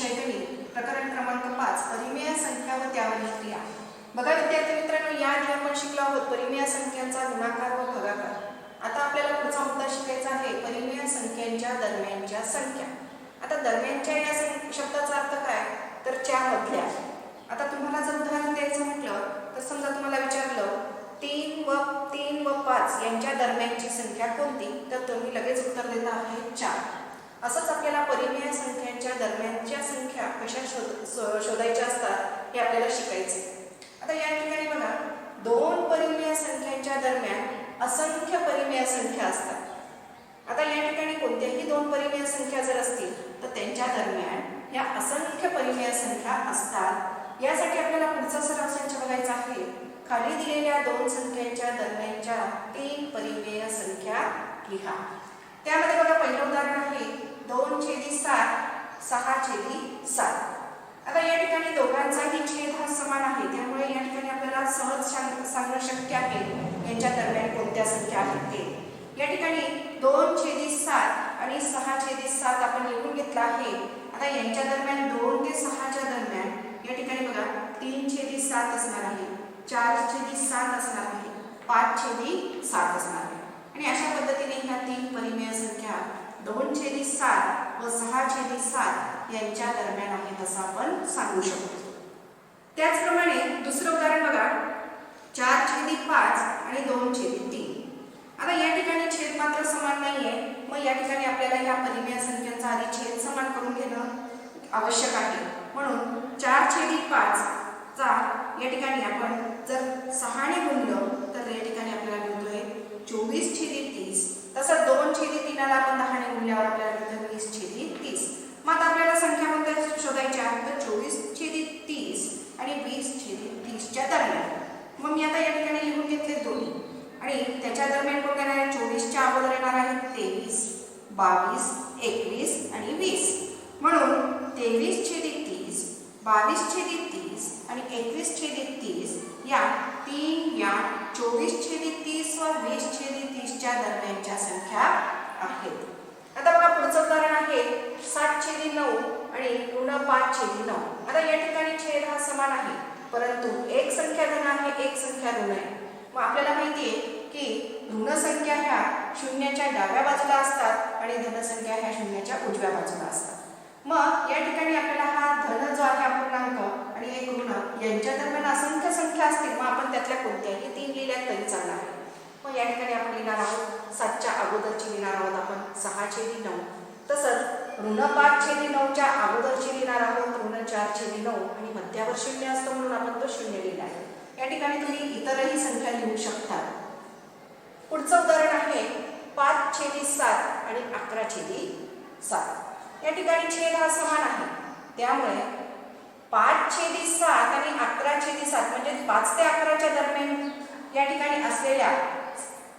विषय गणित प्रकरण क्रमांक पाच परिमेय संख्या व त्यावरील क्रिया. बघा विद्यार्थी मित्रांनो या आधी आपण शिकलो आहोत परिमेय संख्यांचा गुणाकार व भागाकार. आता आपल्याला पुढचा मुद्दा शिकायचा आहे परिमेय संख्यांच्या दरम्यानच्या संख्या. आता दरम्यानच्या या सं- शब्दाचा अर्थ काय? तर च्या मधल्या आता तुम्हाला जर उदाहरण द्यायचं म्हटलं तर समजा तुम्हाला विचारलं तीन व तीन व पाच यांच्या दरम्यानची संख्या कोणती? तर तुम्ही लगेच उत्तर देता आहे चार असंच आपल्याला परिमेय संख्यांच्या दरम्यानच्या संख्या कशा शोध शो- शोधायच्या असतात हे आपल्याला शिकायचे आता या ठिकाणी बघा दोन परिमेय संख्यांच्या दरम्यान असंख्य परिमेय संख्या असतात. आता या ठिकाणी कोणत्याही दोन परिमेय संख्या जर असतील तर त्यांच्या दरम्यान या असंख्य परिमेय संख्या असतात. यासाठी आपल्याला पुढचा सराव संच बघायचा आहे. खाली दिलेल्या दोन संख्यांच्या दरम्यानच्या तीन परिमेय संख्या लिहा. त्यामध्ये बघा पहिलं उदाहरण आहे दोन छेदी सात सहा छेदी सात. आता या ठिकाणी दोघांचाही छेद हा समान आहे. त्यामुळे या ठिकाणी आपल्याला सहज सांग- सांगणं शक्य आहे. यांच्या दरम्यान कोणत्या संख्या आहेत ते. या ठिकाणी दोन छेदी सात आणि सहा छेदी सात आपण लिहून घेतला आहे. आता यांच्या दरम्यान दोन ते सहाच्या दरम्यान या ठिकाणी बघा तीन छेदी सात असणार आहे. चार छेदी सात असणार आहे. पाच छेदी सात असणार आहे. आणि अशा पद्धतीने ह्या तीन परिमेय संख्या दोन छेदी सात व सहा छेदी सात यांच्या दरम्यान आहेत असं आपण सांगू शकतो. त्याचप्रमाणे दुसरं उदाहरण बघा. चार छेदी पाच आणि दोन छेदी तीन. आता या ठिकाणी छेद मात्र समान नाहीये. मग या ठिकाणी आपल्याला ह्या परिमेय संख्यांचा आधी छेद समान करून घेणं आवश्यक आहे. म्हणून चार छेदी पाच चा या ठिकाणी आपण जर सहाने गुणलं तर या ठिकाणी आपल्याला मिळतोय चोवीस छेदी तीस तसंच दोन छेदी तीनाला आपण दहाने गुणल्यावर आपल्याला मिळतं वीस छेदी तीस. मग आता आपल्याला संख्या कोणत्या शोधायच्या तर चोवीस छेदी तीस आणि वीस छेदी तीसच्या दरम्यान. मग मी आता या ठिकाणी लिहून घेतले दोन्ही. आणि त्याच्या दरम्यान कोणत्या येणार आहे? चोवीसच्या अगोदर येणार आहे तेवीस बावीस एकवीस आणि वीस. म्हणून तेवीस छेदी तीस बावीस छेदी तीस आणि एकवीस छेदी तीस या तीन या चोवीस छेदी तीस व वीस छेदी तीसच्या दरम्यानच्या संख्या आहेत. आता बघा पुढचं उदाहरण आहे सात छेदी नऊ आणि ऋण पाच छेदी नऊ. आता या ठिकाणी छेद हा समान आहे परंतु एक संख्या धन आहे एक संख्या ऋण आहे. मग आपल्याला माहिती आहे की ऋण संख्या ह्या शून्याच्या डाव्या बाजूला असतात आणि धनसंख्या ह्या शून्याच्या उजव्या बाजूला असतात. मग या ठिकाणी आपल्याला हा जो आहे अपूर्णांक आणि एक ऋण यांच्या दरम्यान असंख्य संख्या असतील मग आपण त्यातल्या कोणत्याही तीन लिहिल्या तरी चालणार आहे. मग या ठिकाणी आपण लिहिणार आहोत सातच्या अगोदरची लिहिणार आहोत आपण सहा छेदी नऊ. तसंच ऋण पाच छेदी नऊच्या अगोदरची लिहिणार आहोत ऋण चार छेदी नऊ आणि मध्यावर शून्य असतं म्हणून आपण तो शून्य लिहिला आहे. या ठिकाणी तुम्ही इतरही संख्या लिहू शकता. पुढचं उदाहरण आहे पाच छेदी सात आणि अकरा छेदी सात. या ठिकाणी छेद हा समान आहे. त्यामुळे पाच छेदी सात आणि अकरा छेदी सात म्हणजे पाच ते अकराच्या दरम्यान या ठिकाणी असलेल्या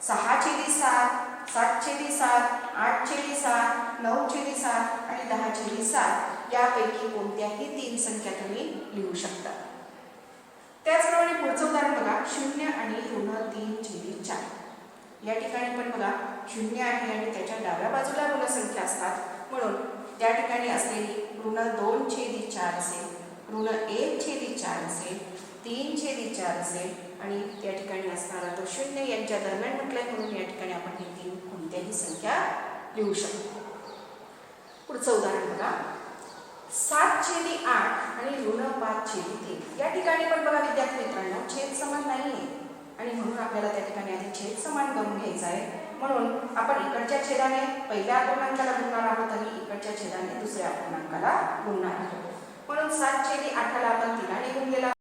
सहा छेदी सात सात छेदी सात आठ छेदी सात नऊ छेदी सात आणि दहा छेदी सात यापैकी कोणत्याही तीन संख्या तुम्ही लिहू शकता. त्याचप्रमाणे पुढचं उदाहरण बघा शून्य आणि ऋण तीन छेदी चार. या ठिकाणी पण बघा शून्य आहे आणि त्याच्या डाव्या बाजूला ऋण संख्या असतात. म्हणून त्या ठिकाणी असलेली ऋण दोन छेदी चार असेल. ऋण एक छेदी चार असेल तीन छेदी चार असेल आणि त्या ठिकाणी असणारा तो शून्य यांच्या दरम्यान म्हटलाय म्हणून या ठिकाणी आपण हे तीन कोणत्याही संख्या लिहू शकतो. पुढचं उदाहरण बघा. सात छेदी आठ आणि ऋण पाच छेदी तीन. या ठिकाणी पण बघा विद्यार्थी मित्रांनो छेद समान नाही आहे आणि म्हणून आपल्याला त्या ठिकाणी आधी छेद समान करून घ्यायचा आहे. म्हणून आपण इकडच्या छेदाने पहिल्या अपूर्णांकाला गुणणार आहोत आणि इकडच्या छेदाने दुसऱ्या अपूर्णांकाला गुणणार आहोत. म्हणून सात छेदी आठाला आपण तिला निघून गेला